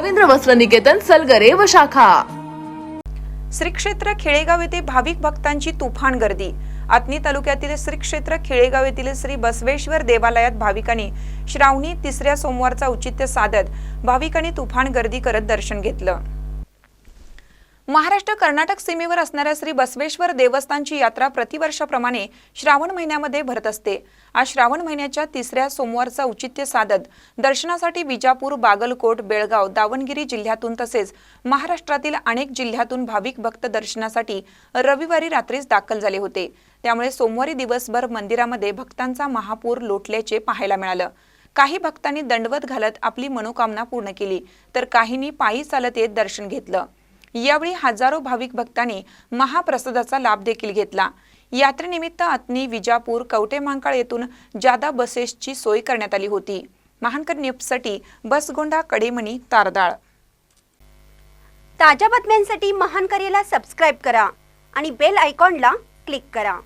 रवींद्र वस्त्र निकेतन सलगरे व शाखा. श्री क्षेत्र खेळेगाव येथे भाविक भक्तांची तुफान गर्दी. आत्नी तालुक्यातील श्री क्षेत्र खेळेगाव येथील श्री बसवेश्वर देवालयात भाविकांनी श्रावणी तिसऱ्या सोमवारचा औचित्य साधत भाविकांनी तुफान गर्दी करत दर्शन घेतलं. महाराष्ट्र कर्नाटक सीमेवर असणाऱ्या श्री बसवेश्वर देवस्थानची यात्रा प्रतिवर्षाप्रमाणे श्रावण महिन्यामध्ये भरत असते. आज श्रावण महिन्याच्या तिसऱ्या सोमवारचा औचित्य साधत दर्शनासाठी विजापूर बागलकोट बेळगाव दावणगिरी जिल्ह्यातून तसेच महाराष्ट्रातील अनेक जिल्ह्यातून भाविक भक्त दर्शनासाठी रविवारी रात्रीच दाखल झाले होते. त्यामुळे सोमवारी दिवसभर मंदिरामध्ये भक्तांचा महापूर लोटल्याचे पाहायला मिळालं. काही भक्तांनी दंडवत घालत आपली मनोकामना पूर्ण केली तर काहींनी पायी चालत येत दर्शन घेतलं. यावेळी हजारो भाविक भक्तांनी महाप्रसादाचा लाभ देखील घेतला. यात्रेनिमित्त अत्नी विजापूर कवटे मांकाळ येथून जादा बसेसची सोय करण्यात आली होती. महानकर न्यूजसाठी बसगोंडा कडेमणी तारदाळ. ताज्या बातम्यांसाठी महानकरेला सबस्क्राईब करा आणि बेल आयकॉनला क्लिक करा.